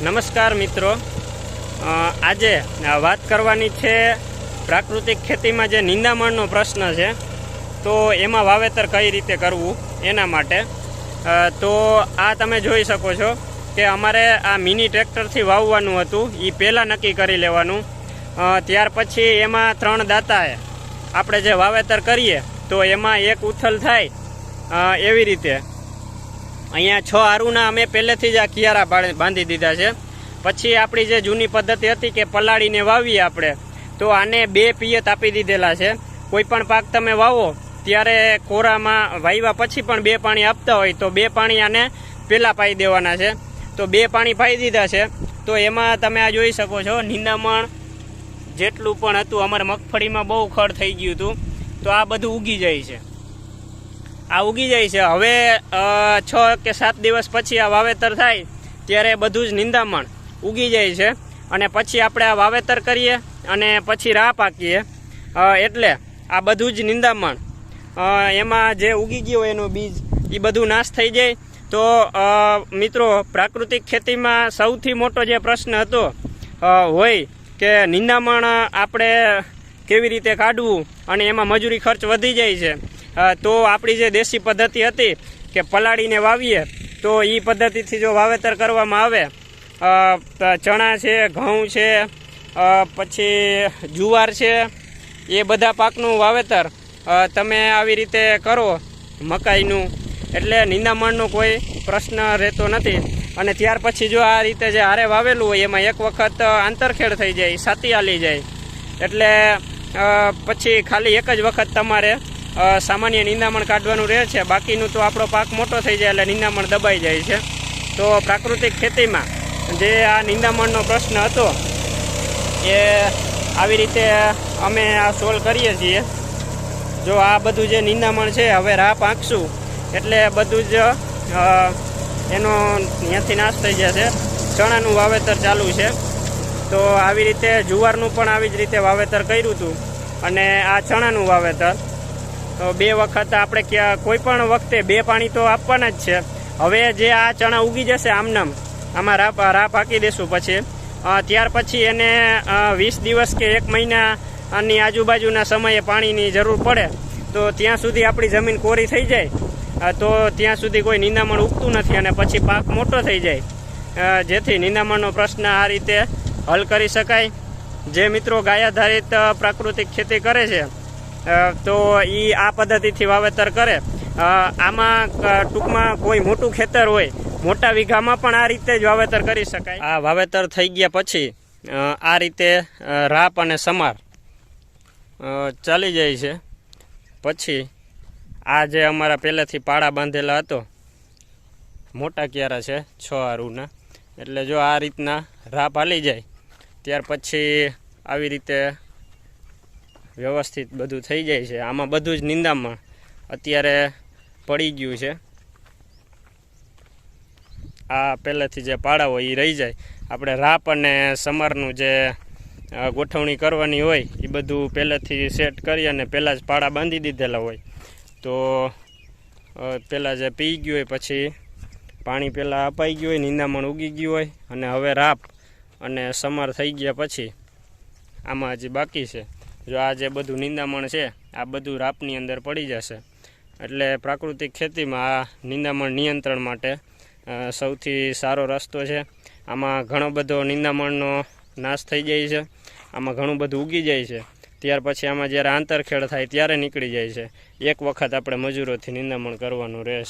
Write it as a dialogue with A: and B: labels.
A: નમસ્કાર મિત્રો. આજે વાત કરવાની છે પ્રાકૃતિક ખેતીમાં જે નિંદામણનો પ્રશ્ન છે, તો એમાં વાવેતર કઈ રીતે કરવું એના માટે. તો આ તમે જોઈ શકો છો કે અમારે આ મિની ટ્રેક્ટરથી વાવવાનું હતું એ પહેલાં નક્કી કરી લેવાનું. ત્યાર પછી એમાં ત્રણ દાતાએ આપણે જે વાવેતર કરીએ, તો એમાં એક ઉથલ થાય એવી રીતે. અહીંયા છ આરુના અમે પહેલેથી જ આ કિયારા બાંધી દીધા છે. પછી આપણી જે જૂની પદ્ધતિ હતી કે પલાળીને વાવીએ આપણે, તો આને બે પિયત આપી દીધેલા છે. કોઈ પણ પાક તમે વાવો, ત્યારે કોરામાં વાવ્યા પછી પણ બે પાણી આપતા હોય, તો બે પાણી આને પહેલાં પાઈ દેવાના છે. તો બે પાણી પાઈ દીધા છે. તો એમાં તમે આ જોઈ શકો છો નિંદામણ જેટલું પણ હતું, અમારે મગફળીમાં બહુ ખડ થઈ ગયું હતું. તો આ બધું ઉગી જાય છે. આ ઉગી જાય છે. હવે છ કે સાત દિવસ પછી આ વાવેતર થાય, ત્યારે બધું જ નિંદામણ ઉગી જાય છે. અને પછી આપણે આ વાવેતર કરીએ અને પછી રાહ પાકીએ. એટલે આ બધું જ નિંદામણ. એમાં જે ઉગી ગયું એનું બીજ એ બધું નાશ થઈ જાય. તો મિત્રો, પ્રાકૃતિક ખેતીમાં સૌથી મોટો જે પ્રશ્ન હતો હોય કે નિંદામણ આપણે કેવી રીતે કાઢવું અને એમાં મજૂરી ખર્ચ વધી જાય છે. તો આપણી જે દેશી પદ્ધતિ હતી કે પલાળીને વાવીએ, તો એ પદ્ધતિથી જો વાવેતર કરવામાં આવે ચણા છે, ઘઉં છે પછી જુવાર છે, એ બધા પાકનું વાવેતર તમે આવી રીતે કરો મકાઈનું. એટલે નિંદામણનો કોઈ પ્રશ્ન રહેતો નથી. અને ત્યાર પછી જો આ રીતે જે હારે વાવેલું હોય, એમાં એક વખત આંતરખેડ થઈ જાય, સાતી આલી જાય. એટલે પછી ખાલી એક જ વખત તમારે સામાન્ય નિંદામણ કાઢવાનું રહે છે. બાકીનું તો આપણો પાક મોટો થઈ જાય એટલે નિંદામણ દબાઈ જાય છે. તો પ્રાકૃતિક ખેતીમાં જે આ નિંદામણનો પ્રશ્ન હતો, એ આવી રીતે અમે આ સોલ્વ કરીએ છીએ. જો આ બધું જે નિંદામણ છે, હવે રાહ પાકશું. એટલે બધું જ એનો અહીંયાથી નાશ થઈ જશે. ચણાનું વાવેતર ચાલુ છે. તો આવી રીતે જુવારનું પણ આવી જ રીતે વાવેતર કર્યું હતું. અને આ ચણાનું વાવેતર તો બે વખત આપણે ક્યાં કોઈ પણ વખતે બે પાણી તો આપવાના જ છે. હવે જે આ ચણા ઉગી જશે આમનામ, આમાં રાપ રાપ હાકી દેશું પછી. ત્યાર પછી એને વીસ દિવસ કે એક મહિનાની આજુબાજુના સમયે પાણીની જરૂર પડે, તો ત્યાં સુધી આપણી જમીન કોરી થઈ જાય. તો ત્યાં સુધી કોઈ નિંદામણ ઉગતું નથી અને પછી પાક મોટો થઈ જાય. જેથી નિંદામણનો પ્રશ્ન આ રીતે હલ કરી શકાય. જે મિત્રો ગાય આધારિત પ્રાકૃતિક ખેતી કરે છે તો એ આ પદ્ધતિથી વાવેતર કરે. આમાં ટૂંકમાં કોઈ મોટું ખેતર હોય, મોટા વીઘામાં પણ આ રીતે જ વાવેતર કરી શકાય. આ વાવેતર થઈ ગયા પછી આ રીતે રાપ અને સમાર ચાલી જાય છે. પછી, આ જે અમારા પહેલેથી પાળા બાંધેલા હતો, મોટા ક્યારા છે, છ આરુના. એટલે જો આ રીતના રાપ હાલી જાય, ત્યાર પછી આવી રીતે વ્યવસ્થિત બધું થઈ જાય છે. આમાં બધું જ નિંદામણ અત્યારે પડી ગયું છે. આ પહેલેથી જે પાડા હોય એ રહી જાય. આપણે રાપ અને સમરનું જે ગોઠવણી કરવાની હોય એ બધું પહેલેથી સેટ કરી અને પહેલાં જ પાડા બાંધી દીધેલા હોય. તો પહેલાં જે પી ગયું હોય પછી પાણી પહેલાં અપાઈ ગયું હોય, નિંદામણ ઉગી ગયું હોય અને હવે રાપ અને સમર થઈ ગયા પછી આમાં હજી બાકી છે. જો આ જે બધું નિંદામણ છે, આ બધું રાપની અંદર પડી જશે. એટલે પ્રાકૃતિક ખેતીમાં આ નિંદામણ નિયંત્રણ માટે સૌથી સારો રસ્તો છે. આમાં ઘણો બધો નિંદામણનો નાશ થઈ જાય છે. આમાં ઘણું બધું ઉગી જાય છે. ત્યાર પછી આમાં જ્યારે આંતરખેડ થાય ત્યારે નીકળી જાય છે. એક વખત આપણે મજૂરોથી નિંદામણ કરવાનું રહેશે.